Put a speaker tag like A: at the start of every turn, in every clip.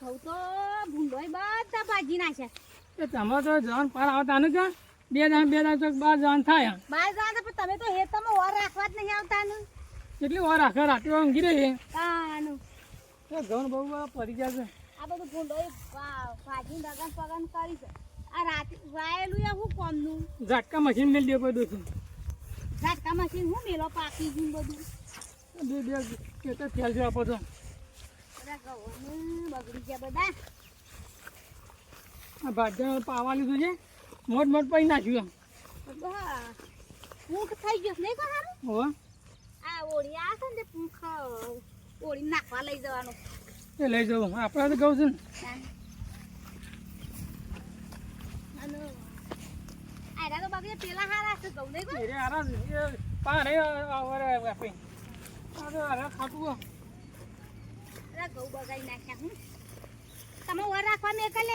A: ઘઉં તો ભૂંડોય બધા ભાજી નાખ્યા
B: એ તમારે તો જવાન પાર આવતા ને ક્યાં બે દાણ બે બાર થાય
A: બાર જણા પણ તમે તો હેતમાં ઓર રાખવા જ નહીં આવતા ને
B: કેટલી વાર રાખે રાતે ઊંઘી રહી
A: તાનું
B: તો ઘઉં બહુ પડી ગયા છે
A: આ બધું ભૂંડોય ભાજી દગન પગન કરી છે આ રાત વાયેલું એ શું કોમનું
B: ઝાટકા મશીન મેળ દે બધું છું
A: ઝાટકા મશીન હું મેલો પાકી ગયું બધું
B: બે બે કે તો ફેલ છે આપો
A: ઘઉં બગડી ગયા બધા
B: આ ભાજ્યા પાવા લીધું છે મોટ મોટ પડી નાખ્યું
A: બધા પૂંખ થઈ ગયો નહીં
B: હો
A: આ ઓળી આ છે ને પૂંખ ઓળી નાખવા લઈ જવાનું
B: એ લઈ જવું આપણે તો કહું છું ને
A: આયરા તો બગડે પેલા હારા છે ઘઉં નહીં કોઈ
B: એ રે આરા એ પારે આવરે આપે આ તો આરા ખાટું હો.
A: બગાડી નાખ્યા હું. તમે ઓર રાખવા મેં કલે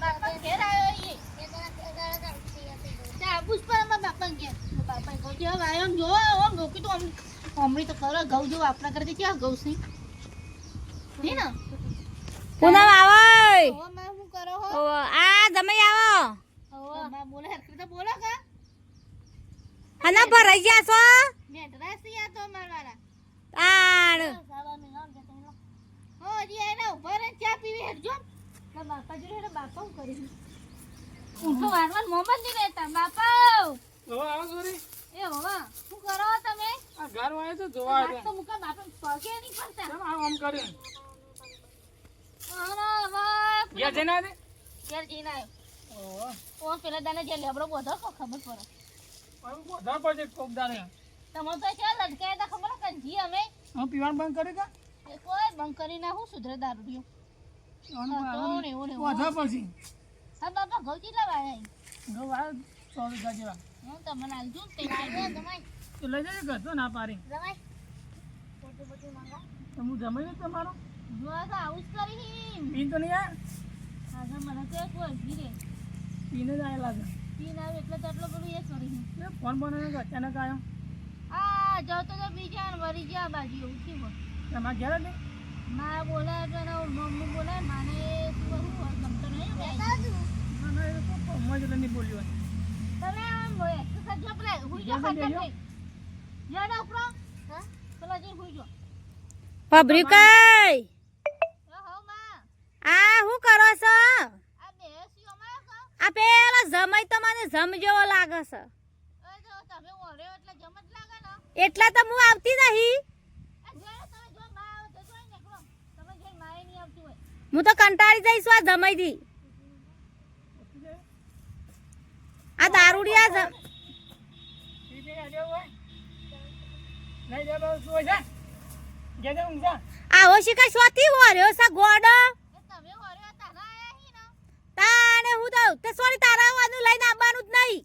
A: બાપા ઘેર આવ્યો એ ચા બાપા ઘેર બાપા ઘઉં જેવા વાયો જો ઓમ ઘઉં કીધું આમ તો ખરો ઘઉં જેવું આપણા કરતી ક્યાં ઘઉં છે? હે ને?
C: પૂનમ આવો.
A: કરો હો?
C: આ
A: બોલે હરખી તો બોલો કા.
C: અને ભરાઈ ગયા છો?
A: મેં ડ્રેસ તો મારવાના રહે ચા પીવી હેડજો. બાપા જોડે રે બાપા હું કરી ઊંઠો વારવાર મોહમ્મદની રહેતા. બાપા
B: હવે આવો સોરી
A: એ હોવા શું કરો તમે?
B: આ ઘર વાય તો જોવા આવ્યા.
A: તો મુકા બાપા પગે નહીં પડતા.
B: કેમ આમ આમ કર્યું
A: અરે વાહ
B: ગયા છે? દે
A: ઘેર જીના
B: ઓ
A: ઓ પેલા દાને જે લેબડો બોધો કો ખબર પડે.
B: પણ બધા પડશે કોક દાડે
A: તમારે તો ક્યાં લટકાયા તા ખબર? કે જી અમે.
B: હું પીવાનું બંધ કરી કા
A: કોઈ બંધ કરી ના હું સુધરે દારૂ
B: આનું
A: તો ને. ઓને
B: વધા પછી.
A: હા બાપા ઘઉં કેટલા વાયા
B: ઘઉં આ સો રૂપિયા જેવા.
A: હું તમને આલજો તે
B: તો લઈ જજો ઘર તો ના પારી
A: જમાઈ પોતે પોતે મંગા
B: તો હું જમાઈ લઉં તમારો?
A: જો તો આવું જ કરી
B: પીન તો નહીં આ
A: મને તો એક વાર ધીરે
B: પીને જ આવેલા છે.
A: પીન આવે એટલે તો એટલો બધું એ કરી
B: ફોન બનાવ્યો અચાનક આવ્યો
A: આ જાવ તો બીજા વળી ગયા બાજુ એવું થયું
B: તમારા ઘેર જ
A: માં બોલાય તો મમ્મી માને શું ગમતો નહીં
B: ના ના એ નહીં બોલ્યો
A: તમે આમ એક્સરસાઇઝ જો પેલા હુઈ જો ખાતા નહીં જાડો ઉપરો. હા? પેલા જઈને હુઈ જો.
C: પબરી કઈ
A: એ હો માં.
C: આ શું કરો છો?
A: આ બેસ્યો માં કા
C: આ પેલા જમાઈ તો મને જમ જેવો લાગે છે.
A: એ જો તમે ઓર્યો એટલે જમ જ લાગે ને.
C: એટલે તો હું આવતી નહીં
A: આ જોડે તમે જો માં આવે તો જોઈ નીકળો તમે જે માય નહીં આવતી હોય
C: હું તો કંટાળી જઈશ આ જમાઈ દી આ દારૂડિયા જ
B: પીને આજે હોય નહીં જાય તો શું હોય છે ઘેર ઊંઘ જા
C: આવો શીખા સ્વાતી વર્યો છે ગોડો?
A: હી
C: તો તે સોરી તારા આવવાનું લઈને આવવાનું જ નહીં.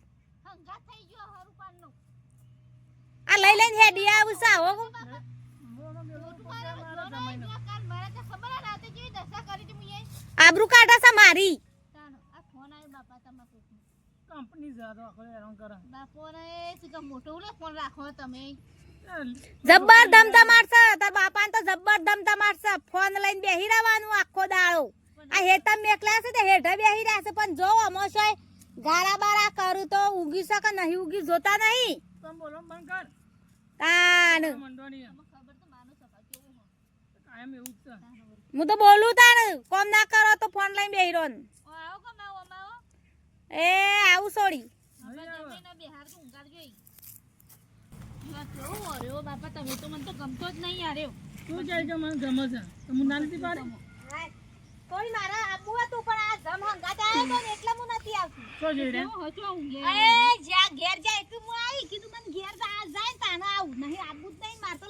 C: આ લઈ લઈને હેડી આવું
A: હે રાતે જેવી દશા કરી હતી મુએ
C: આબરૂ કાઢા સા મારી.
B: કંપની જા આખો હેરાન કરે.
A: બાપોને શું કે મોટો ઉલે ફોન રાખો તમે.
C: જબ્બર ધમધમ મારશે તાર બાપાને તો જબ્બર ધમધમ મારશે. ફોન લઈને બેહી રહેવાનું આખો દાળો આ હેઠા મેકલા છે તે હેઠા બેહી રહ્યા છે પણ જો અમોશોય ગારા બારા કરું તો ઉગી શકે નહીં ઉગી જોતા નહીં.
B: બોલો બંધ કર.
C: તાન
B: મંડવાની
A: ખબર તો માનો સભા કેવું હો
B: કાયમ એવું જ છે
C: હું તો બોલું તાણ કોમ ના કરો તો ફોન લઈને બેહી રહો ને.
A: ઓ આવો કે માવો માવો
C: એ આવું છોડી
A: આપણે જમીને બિહાર તો ઊંઘાડ જોઈ આ કેવું ઓર્યો બાપા તમે તો મને તો ગમતો જ નહીં યાર
B: શું જાય કે મને ગમે છે. હું ના નથી પાડી?
A: કોઈ મારા આબુ હતું પણ આ જમ હંગાત આવ્યો તો એટલે હું નથી આવતી.
B: જોઈ રહ્યા
C: એ જ્યાં ઘેર જાય તું હું આવી કીધું મને ઘેર જાય તાને આવું. નહીં આબુ જ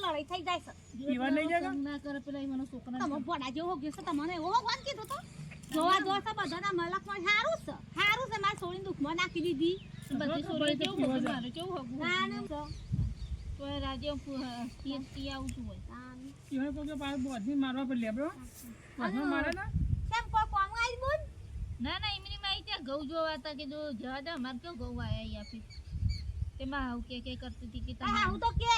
C: લડાઈ થઈ જાય છે.
B: પીવા નહીં જાય
A: ના કરે પેલા મને છોકરા
C: તમે ભોળા જેવો ગયો છે તમને એવો ભગવાન કીધો તો. જોવા જો છે બધાના મલકમાં સારું છે. સારું છે મારી સોળીને દુઃખમાં નાખી દીધી.
A: બધી છોડી કેવું હગું મારે કેવું હગું
C: તાને
A: તો એ રાજે આવું છું હોય.
B: પીવા પગે પાસ બોધની મારવા પર લેબડો. બોધમાં મારે ના?
C: કેમ કોઈ કોમ આઈ બોલ?
A: ના ના એમની માં ત્યાં ઘઉં જોવા હતા કે જો જવા દે અમારે કેવું ઘઉં આયા આપી. તેમાં આવું કે કે કરતી હતી કે તમે
C: હું તો કે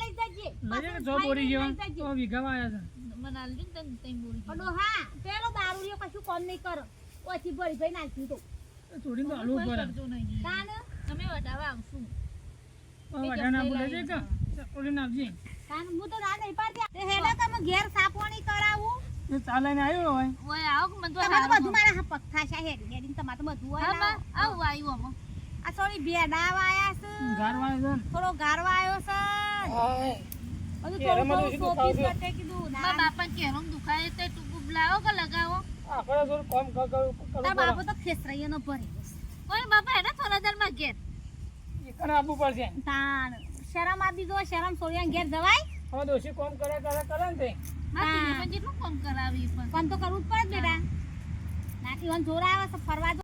C: લઈ જજે.
B: લઈ જો બોરી ગયો તો વિઘા આયા છે.
A: મને આલજો ને તને તઈ બોલી
C: પણ ડોહા પેલો દારૂડિયો કશું કોમ નહીં કરો. ઓછી ભરી ભરી નાખ્યું તો.
B: થોડી તો હલવું પડે.
A: કરજો નહીં
C: તાન?
A: અમે વટાવા આવશું.
B: વાટા બોલે છે કે? ઓલી નાખજે
C: તાન હું તો ના નહીં પાડતી. તે તમે ઘેર સાપવાણી કરાવું.
B: એ ચાલીને આવ્યો હોય.
A: ઓય આવો મને તો
C: તમારે બધું મારા પગ થાશે હેડ હેડીને તમારે તો બધું હોય
A: હા
C: ના
A: માં આવું આવ્યું
C: આ થોડી ભેડા વાયા છે. થોડો ગારવા આવ્યો છે બધું થોડું થોડું સોપી
B: ખાવું
C: કીધું. ના.
A: બાપા કેરમ દુખાય તે ટૂંકું લાવો કે લગાવો?
B: આપણે થોડું કામ કર- કર-
C: તાર બાપો તો ખેસરાઈયો નો ભરે
A: કોઈ બાપા એના થોડા દરમાં ઘેર.
B: એ આપવું પડશે?
C: તાણ. શરમ આપી દો શરમ સોળિયા ઘેર જવાય.
B: હવે કામ કરે કરે કરે ને તે
A: જેટલું કામ કરાવી પણ.
C: તો કરવું જ પડે બેટા. નાથી વન જોર આવે છે ફરવા દો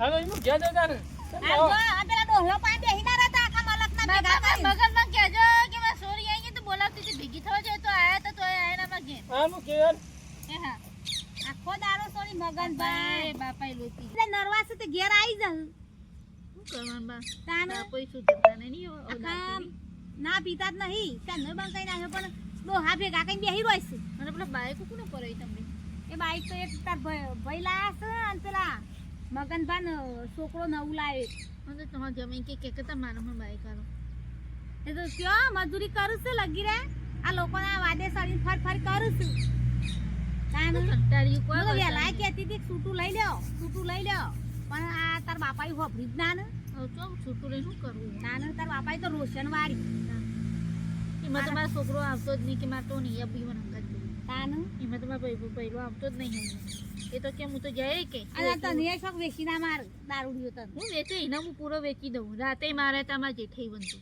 B: હવે એમ ઘેર જતા ને
C: આ જો આ પેલા ડોહલો પાસે બેહી ના આખા કરી દારો સોરી
A: બાપા
C: એટલે ઘેર આવી પીતા જ નહીં. ત્યાં ન બંધ કઈ નાખ્યો પણ ડોહા ભેગા કઈ બેહી રહ્યો છે.
A: અને પેલા બાઈક કોને પરાઈ તમને
C: એ બાઈક તો એક તાર ભાઈ ભઈ લાયા છે અને પેલા મગનભાન છોકરો નવું લાવ્યો
A: તો તમારા જમીન કે કે કતા મારો હું બાઈ કરો.
C: એ તો કયો મજૂરી કરું છું લગી રે આ લોકોના વાદે સડીને ફર ફર કરું છું.
A: કંટાળ્યું કોઈ નહીં.
C: કહેતી હતી છૂટું લઈ લ્યો છૂટું લઈ લ્યો. પણ આ તાર બાપાએ હોભરી જ ના ને.
A: છૂટું લઈ શું કરવું?
C: ના ને તાર બાપાએ તો રોશન વાળી
A: એમાં તો મારો છોકરો આવતો જ નહીં કે મારે તો નહીં કરી.
C: તાન?
A: એમાં તો ભાઈ પહેલો આવતો જ નહીં એ તો કે હું તો જાય કે.
C: અને તને એ શોખ વેચી ના માર દારૂડિયો તને.
A: હું વેચે એના હું પૂરો વેચી દઉં. રાતે મારે તમારે જેઠાઈ બનતું.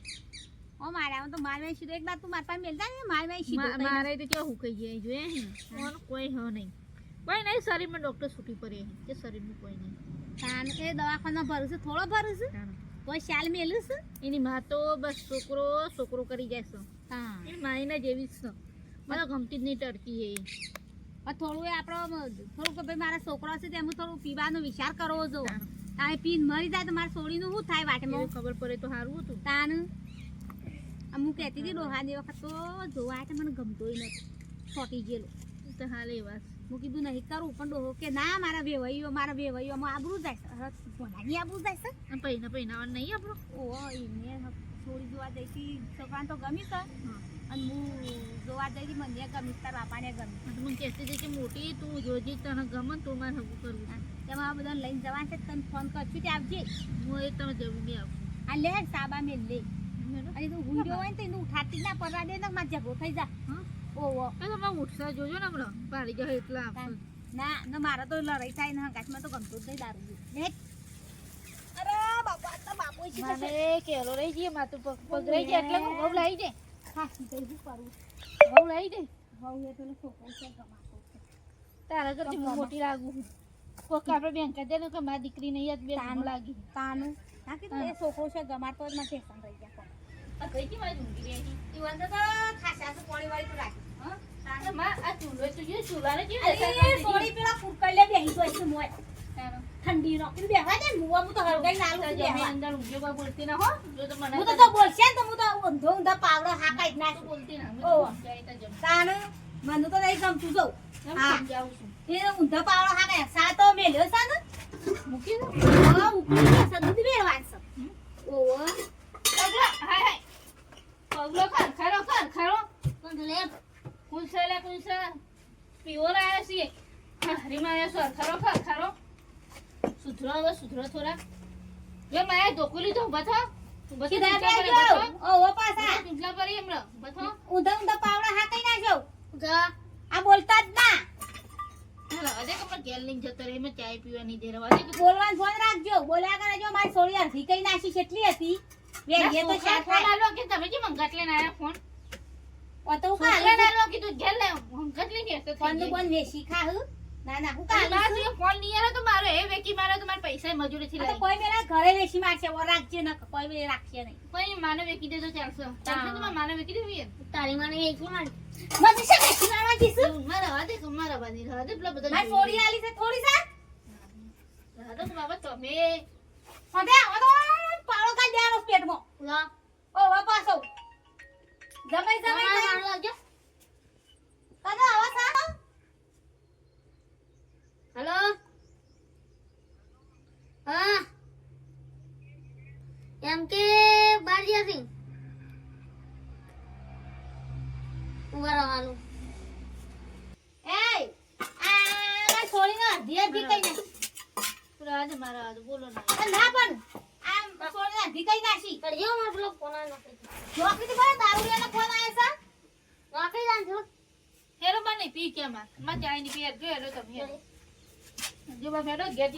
C: ઓ મારે આમ તો માર વેચી દો. એક દાડ તું માર પાસે મેલતા ને માર વેચી દો
A: મારે તો કેવું હુકાઈ જાય જોઈએ હે કોઈ હ નહીં. કોઈ નહીં શરીરમાં ડોક્ટર છૂટી પડે કે શરીરનું કોઈ નહીં.
C: તાન એ દવાખાના ભરું છું થોડો ભરું છું. કોઈ શાલ મેલું છે?
A: એની માં તો બસ છોકરો છોકરો કરી જાય છે.
C: હા.
A: માઈના જેવી છે. મને ગમતી જ નહીં ટરકી એ.
C: થોડું એ આપણો થોડુંક ભાઈ મારા છોકરા છે તેમ થોડું પીવાનો વિચાર કરવો જો. તારે પીન મરી જાય તો મારા છોડીનું શું થાય વાટમાં?
A: ખબર પડે તો સારું હતું.
C: તાન? હું કહેતી હતી ડોહાની વખત તો જોવા તો મને ગમતોય નથી છોટી ગયેલો.
A: તો હાલ એવા છે.
C: હું કીધું નહીં કરું પણ ડોહો કે ના મારા વેવાઈઓ મારા વેવાઈઓમાં આબરું જાય છે. ભોનાની આબરું જાય છે?
A: પૈના પૈનાવાનું નહીં આપણો
C: ઓ એને છોડી જોવા જઈ છોકરાને તો ગમી છે. અને હું જોવા જઈ મને ગમી તાર બાપાને ગમી.
A: હું કહેતી હતી કે મોટી તું જોજે તને ગમે તો મારે હગું કરવું.
C: તેમાં આ બધાને લઈને જવાનું છે તને ફોન કરશું કે આવજે?
A: હું એ તમે જવું બી આવું
C: આ લે સાબા મેં લે. અને તું હુંડ્યો હોય ને તો એને ઉઠાડતી ના પડવા દે ને મારે ઝઘડો થઈ જા. ઓહો.
A: એ તો ઉઠતા જોજો ને હમણાં. પાડી જાય એટલા
C: ના ના મારે તો લડાઈ થાય ને હંગાથમાં તો ગમતું જ નહીં દારૂ બાપા તો બાપુ છે તો
A: મારે કેરો રહી જઈએ માથું પગ પગ રહી જાય એટલે હું ઘઉં લાવી દે.
C: ખાસી થઈ શું કરું
A: ઘઉં લાવી દે.
C: હવે એ પેલો છોકરો છે ગમાતો
A: તારા કરતી હું મોટી લાગુ કોક આપણે બેંક દે ને કે મારી દીકરી નહીં યાદ બે
C: તાન.
A: લાગી
C: તાનું. ના કે એ છોકરો છે ગમાતો જ નથી ફેશન રહી ગયા
A: આ કઈ થી મારી ઊંઘી ઈ
C: ઈવન તો ખાસા તો પાણી વાળી તો રાખી. હા
A: તાને માં આ ચૂલો તો જો ચૂલાને કેવી હતી?
C: સોળી પેલા ફૂટકલ લે બેહી તો છે મોય. ઠંડી નો. કે બેહવા દે મુવા હું તો હળગાઈ લાલ
A: જમી
C: બેહવા?
A: અંદર ઊંઘ્યો કોઈ બોલતી ના હો. જો તો મને
C: હું તો બોલશે તો હું તો ઊંધો ઊંધા પાવડો હાકાઈ જ
A: તું
C: નાખું.
A: બોલતી ના તો તા જમી.
C: તાન મને તો નહીં ગમતું
A: જો.
C: હા.
A: સમજાવું છું?
C: એ ઊંધા પાવડો હાકાય સા તો મેલ્યો છે ને
A: મૂકી દો.
C: હા ગયો છે દૂધ વેરવાન છે. ઓવો
A: પગલો હાય હાય. પગલો ખર ખરો ખર ખરો. લે. કુલસે લે કુલસે. પીવો લાયા છીએ. હરી માયા સર ખરો ખર ખરો. સુધરો હવે સુધરો થોડા લે માયા ધોકો લીધો ઊભા થા ઊભા થા,
C: કીધા બેજો. ઓવો પાછા
A: ચૂંટલા પર એમણે ઊભા થા.
C: ઊંધા ઊંધા પાવડા હાકાઈ નાખ્યો
A: જા.
C: આ બોલતા જ ના
A: અજે કે આપણે ઘેર લઈને જતો રહે, એમાં ચાય પીવા નહીં દે. અજે કે
C: બોલવાનું ફોન રાખજો બોલ્યા કરે જો મારી સોળી અડધી કઈ નાખી કેટલી હતી
A: ના,
C: ઘેર તો થાય
A: આલ્યો કે તમે કેમ હંગાત લઈને આયા ફોન?
C: ઓ તો હું કાલે
A: આલ્યો કીધું ઘેર લે, હંગાત લઈને થઈ
C: ફોનનું
A: જાય.
C: બોન વેસી ખાહું ના ના હું કાલે
A: ફોન લઈ તો મારો એ વેકી માર્યો તો મારે પૈસા મજૂરી
C: થી તો કોઈ મેરા ઘરે વેસી મારશે ઓ રાખજે ન કોઈ બે રાખશે નહીં.
A: કોઈ માને વેકી દેજો તો ચાલશે. ચાલશે તો મારે માને વેકી દેવી
C: તારી માને વેસી માર. મને છે વેસી મારવા
A: એવું મારે રહેવા દે કે મારે રહેવા દે, રહેવા પેલા બધા
C: મારી
A: જોઈ
C: આલી છે થોડી સા.
A: લે. તો બાબા તમે.
C: હવે આ તો પાળો કા દેવાનો પેટમાં.
A: લા,
C: ઓ વાપાસો જમાઈ જમાઈ
A: મારું લાગ્યો?
C: તને આવા સા? હલો? હા.
D: એમ કે બાર જ્યાંથી ઊભા રહેવાનું.
C: એ આ છોડીને અડધી અડધી કઈ નાખી
A: રાજ મારા રાજ બોલો ના.
C: ના પણ આમ છોડીને અડધી કઈ નાખી.
D: પણ જો મારો પેલો ફોન આવ્યો નોકરી
C: થી ભલે દારૂડિયાનો ફોન આવ્યો સર
D: નોકરી જાણ છો
A: હેરો મને પી કે માં માં ચાઈ ની પી ગયો તો હેરો જો બા હેરો ઘેર